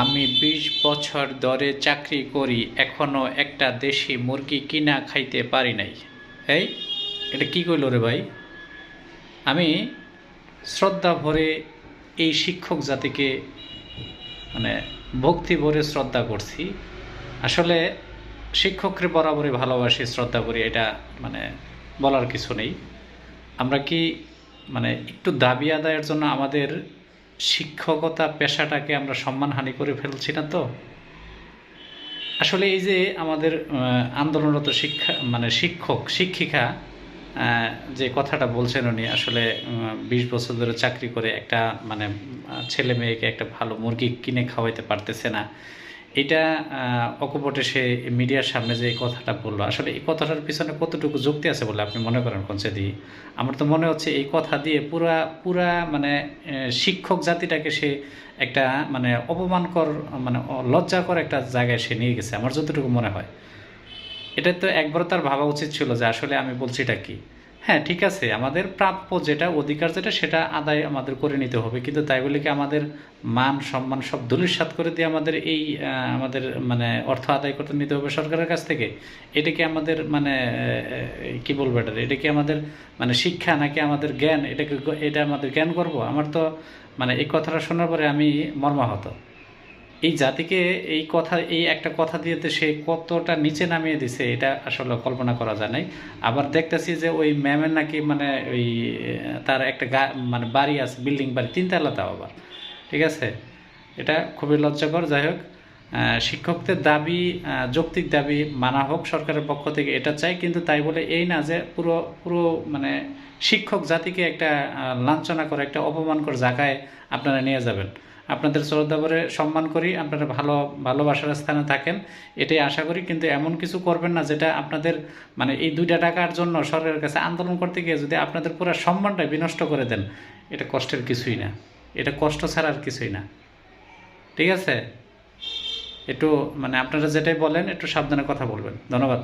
আমি বিশ বছর ধরে চাকরি করি, এখনও একটা দেশি মুরগি কিনা খাইতে পারি নাই। এই, এটা কি কইল রে ভাই? আমি শ্রদ্ধা ভরে এই শিক্ষক জাতিকে মানে ভক্তি ভরে শ্রদ্ধা করছি। আসলে শিক্ষককে বরাবরই ভালোবাসি, শ্রদ্ধা করি, এটা মানে বলার কিছু নেই। আমরা কি মানে একটু দাবি আদায়ের জন্য আমাদের শিক্ষকতা পেশাটাকে আমরা সম্মানহানি করে ফেলছি না তো? আসলে এই যে আমাদের আন্দোলনরত শিক্ষা মানে শিক্ষক, শিক্ষিকা যে কথাটা বলছেন উনি, আসলে বিশ বছর ধরে চাকরি করে একটা মানে ছেলে মেয়েকে একটা ভালো মুরগি কিনে খাওয়াইতে পারতেছে না। এটা অকপটে সে মিডিয়ার সামনে যে কথাটা বলল, আসলে এই কথাটার পিছনে কতটুকু যুক্তি আছে বলে আপনি মনে করেন কনসেদি? আমার তো মনে হচ্ছে এই কথা দিয়ে পুরা পুরা মানে শিক্ষক জাতিটাকে সে একটা মানে অপমানকর মানে লজ্জাকর একটা জায়গায় সে নিয়ে গেছে, আমার যতটুকু মনে হয়। এটা তো একবার তার ভাবা উচিত ছিল যে আসলে আমি বলছি এটা কি? হ্যাঁ ঠিক আছে। আমাদের প্রাপ্য যেটা অধিকার যেটা, সেটা আদায় আমাদের করে নিতে হবে। কিন্তু তাই বলে কি আমাদের মান, সম্মান সব ধূলিসাৎ করে দিয়ে আমাদের এই আমাদের মানে অর্থ আদায় করতে নিতে হবে সরকারের কাছ থেকে? এটা কি আমাদের মানে কি বলব এটা? এটা কি আমাদের মানে শিক্ষা নাকি আমাদের জ্ঞান? এটাকে এটা আমাদের জ্ঞান করব আমার তো মানে এই কথাটা শোনার পরে আমি মর্মাহত। এই জাতিকে এই কথা, এই একটা কথা দিয়েতে সে কতটা নিচে নামিয়ে দিছে, এটা আসলে কল্পনা করা যায় নাই। আবার দেখতেছি যে ওই ম্যামের নাকি মানে ওই তার একটা গা মানে বাড়ি আছে, বিল্ডিং বাড়ি তিনতলা তাও আবার। ঠিক আছে? এটা খুবই লজ্জাকর। যাই হোক শিক্ষকদের দাবি যৌক্তিক দাবি মানা হোক সরকারের পক্ষ থেকে, এটা চাই। কিন্তু তাই বলে এই না যে পুরো পুরো মানে শিক্ষক জাতিকে একটা লাঞ্ছনা করে একটা অপমানকর জায়গায় আপনারা নিয়ে যাবেন। আপনাদের শ্রদ্ধা করে সম্মান করি, আপনারা ভালো, ভালোবাসার স্থানে থাকেন। এটাই আশা করি, কিন্তু এমন কিছু করবেন না যেটা আপনাদের মানে এই দুইটা টাকার জন্য সরকারের কাছে আন্দোলন করতে গিয়ে যদি আপনাদের পুরো সম্মানটা বিনষ্ট করে দেন, এটা কষ্টের কিছুই না। এটা কষ্ট ছাড়া আর কিছুই না। ঠিক আছে? একটু মানে আপনারা যেটাই বলেন, একটু সাবধানে কথা বলবেন। ধন্যবাদ।